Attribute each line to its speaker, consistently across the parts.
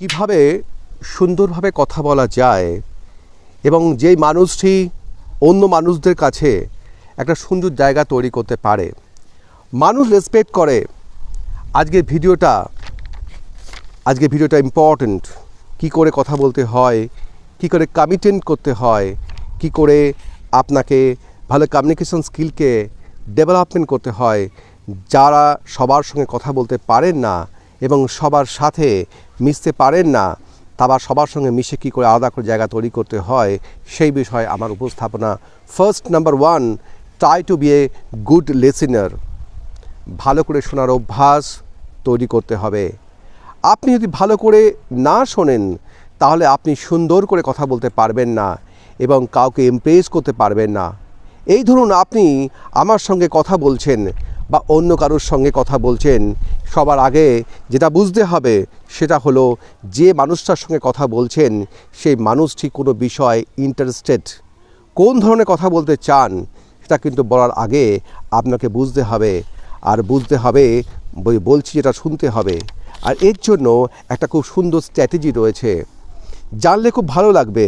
Speaker 1: কীভাবে সুন্দরভাবে কথা বলা যায় এবং যেই মানুষটি অন্য মানুষদের কাছে একটা সুন্দর জায়গা তৈরি করতে পারে। মানুষ রেসপেক্ট করে। আজকের ভিডিওটা আজকে ভিডিওটা ইম্পর্ট্যান্ট কি করে কথা বলতে হয়, কি করে কমিটেন্ট করতে হয়, কি করে আপনাকে ভালো কমিউনিকেশন স্কিলকে ডেভেলপমেন্ট করতে হয়, যারা সবার সঙ্গে কথা বলতে পারেন না এবং সবার সাথে মিশতে পারেন না তারা সবার সঙ্গে মিশে কী করে আলাদা করে জায়গা তৈরি করতে হয়, সেই বিষয়ে আমার উপস্থাপনা। First number one try to be a good listener ভালো করে শোনার অভ্যাস তৈরি করতে হবে। আপনি যদি ভালো করে না শোনেন, তাহলে আপনি সুন্দর করে কথা বলতে পারবেন না এবং কাউকে ইমপ্রেস করতে পারবেন না। এই ধরুন আপনি আমার সঙ্গে কথা বলছেন বা অন্য কারোর সঙ্গে কথা বলছেন সবার আগে যেটা বুঝতে হবে সেটা হলো যে মানুষটার সঙ্গে কথা বলছেন, সেই মানুষটি কোনো বিষয় ইন্টারেস্টেড কোন ধরনের কথা বলতে চান, সেটা কিন্তু বলার আগে আপনাকে বুঝতে হবে। আর বুঝতে হবে বলছি যেটা শুনতে হবে। আর এর জন্য একটা খুব সুন্দর স্ট্র্যাটেজি রয়েছে। জানলে খুব ভালো লাগবে।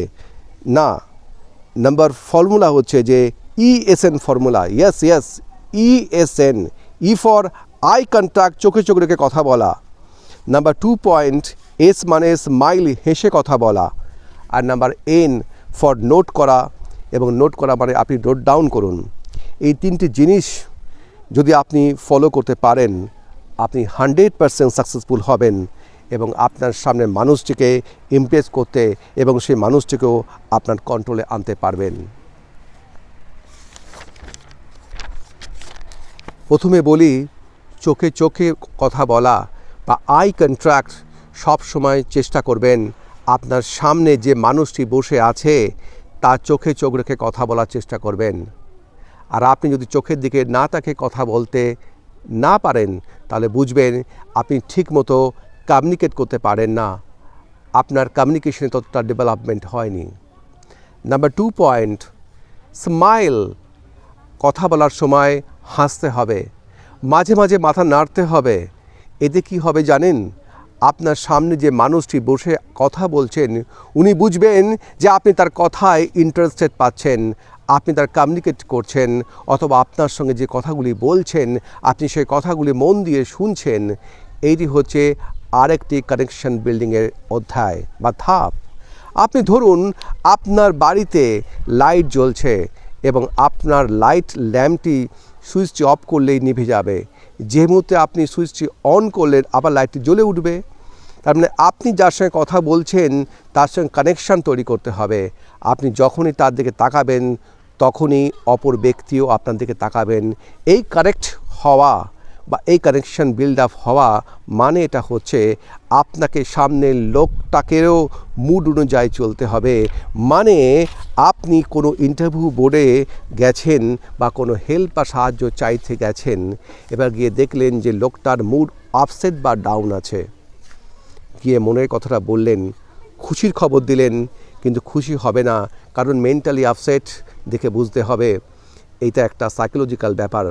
Speaker 1: না নাম্বার ফর্মুলা হচ্ছে যে ESN formula yes yes ESN E for eye contact চোখে চোখ রেখে কথা বলা। নাম্বার টু পয়েন্ট এস মানে স্মাইল হেসে কথা বলা। আর নাম্বার এন ফর নোট করা। এবং নোট করা মানে আপনি নোট ডাউন করুন। এই তিনটি জিনিস যদি আপনি ফলো করতে পারেন, আপনি হান্ড্রেড পারসেন্ট সাকসেসফুল হবেন এবং আপনার সামনে মানুষটিকে ইমপ্রেস করতে এবং সেই মানুষটিকেও আপনার কন্ট্রোলে আনতে পারবেন। প্রথমে বলি চোখে চোখে কথা বলা বা আই কন্ট্রাক্ট সব সময় চেষ্টা করবেন আপনার সামনে যে মানুষটি বসে আছে, তার চোখে চোখ রেখে কথা বলার চেষ্টা করবেন। আর আপনি যদি চোখের দিকে না তাকে কথা বলতে না পারেন, তাহলে বুঝবেন আপনি ঠিকমতো কমিউনিকেট করতে পারেন না। আপনার কমিউনিকেশনে ততটা ডেভেলপমেন্ট হয়নি। নাম্বার টু পয়েন্ট স্মাইল কথা বলার সময় হাসতে হবে। মাঝে মাঝে মাথা নাড়তে হবে। এতে কি হবে জানেন? আপনার সামনে যে মানুষটি বসে কথা বলছেন, উনি বুঝবেন যে আপনি তার কথায় ইন্টারেস্টেড পাচ্ছেন, আপনি তার কমিউনিকেট করছেন, অথবা আপনার সঙ্গে যে কথাগুলি বলছেন, আপনি সেই কথাগুলি মন দিয়ে শুনছেন। এইটি হচ্ছে আরেকটি কানেকশন বিল্ডিংয়ের অধ্যায় বা ধাপ। আপনি ধরুন, আপনার বাড়িতে লাইট জ্বলছে এবং আপনার লাইট ল্যাম্পটি সুইচটি অফ করলেই নিভে যাবে। যে মুহূর্তে আপনি সুইচটি অন করলেন, আবার লাইটটি জ্বলে উঠবে। তার মানে আপনি যার সঙ্গে কথা বলছেন, তার সঙ্গে কানেকশান তৈরি করতে হবে। আপনি যখনই তার দিকে তাকাবেন, তখনই অপর ব্যক্তিও আপনার দিকে তাকাবেন। এই কানেক্ট হওয়া বা এই কানেকশন বিল্ড আপ হওয়া মানে এটা হচ্ছে আপনাকে সামনের লোকটাকেও মুড অনুযায়ী চলতে হবে। মানে আপনি কোনো ইন্টারভিউ বোর্ডে গেছেন বা কোনো হেল্প বা সাহায্য চাইতে গেছেন, এবার গিয়ে দেখলেন যে লোকটার মুড আপসেট বা ডাউন আছে। গিয়ে মনের কথাটা বললেন, খুশির খবর দিলেন, কিন্তু খুশি হবে না, কারণ মেন্টালি আপসেট দেখে বুঝতে হবে। এইটা একটা সাইকোলজিক্যাল ব্যাপার।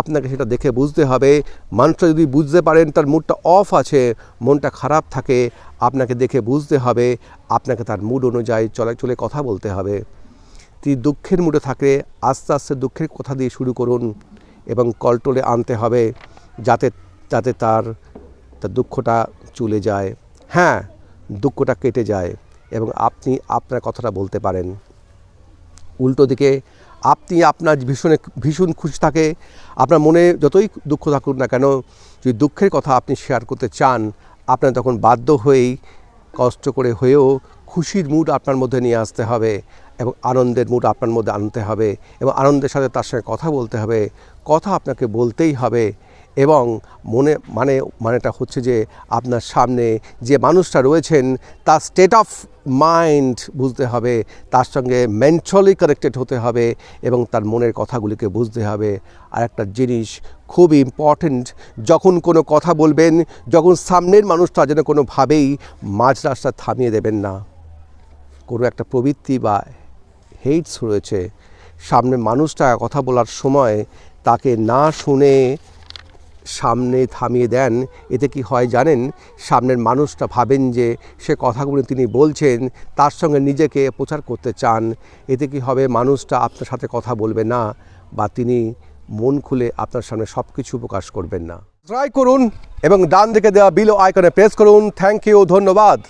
Speaker 1: আপনাকে সেটা দেখে বুঝতে হবে। মানুষটা যদি বুঝতে পারেন, তার মুডটা অফ আছে, মনটা খারাপ থাকে, আপনাকে দেখে বুঝতে হবে, আপনাকে তার মুড অনুযায়ী চলে চলে কথা বলতে হবে। তিনি দুঃখের মুডে থাকলে আস্তে আস্তে দুঃখের কথা দিয়ে শুরু করুন এবং কলটলে আনতে হবে যাতে যাতে তার তার দুঃখটা চলে যায়। হ্যাঁ দুঃখটা কেটে যায় এবং আপনি আপনার কথাটা বলতে পারেন। উল্টো দিকে আপনি আপনার ভীষণে ভীষণ খুশি থাকে, আপনার মনে যতই দুঃখ থাকুক না কেন, যদি দুঃখের কথা আপনি শেয়ার করতে চান, আপনার তখন বাধ্য হয়েই, কষ্ট করে হয়েও খুশির মুড আপনার মধ্যে নিয়ে আসতে হবে এবং আনন্দের মুড আপনার মধ্যে আনতে হবে এবং আনন্দের সাথে তার সঙ্গে কথা বলতে হবে। কথা আপনাকে বলতেই হবে। এবং মনে মানে মানেটা হচ্ছে যে আপনার সামনে যে মানুষটা রয়েছেন, তার স্টেট অফ মাইন্ড বুঝতে হবে, তার সঙ্গে মেন্টালি কানেক্টেড হতে হবে এবং তার মনের কথাগুলিকে বুঝতে হবে। আর একটা জিনিস খুব ইম্পর্ট্যান্ট যখন কোনো কথা বলবেন, যখন সামনের মানুষটা যেন কোনোভাবেই মাঝ রাস্তা থামিয়ে দেবেন না। কোনো একটা প্রবৃত্তি বা হেইটস রয়েছে সামনে মানুষটা কথা বলার সময় তাকে না শুনে সামনে থামিয়ে দেন। এতে কি হয় জানেন? সামনের মানুষটা ভাবেন যে সে কথাগুলো তিনি বলছেন, তার সঙ্গে নিজেকে প্রচার করতে চান। এতে কি হবে? মানুষটা আপনার সাথে কথা বলবে না বা তিনি মন খুলে আপনার সামনে সব কিছু প্রকাশ করবেন না। ট্রাই করুন এবং ডান দিকে দেওয়া বিলো আইকনে প্রেস করুন। থ্যাংক ইউ ধন্যবাদ।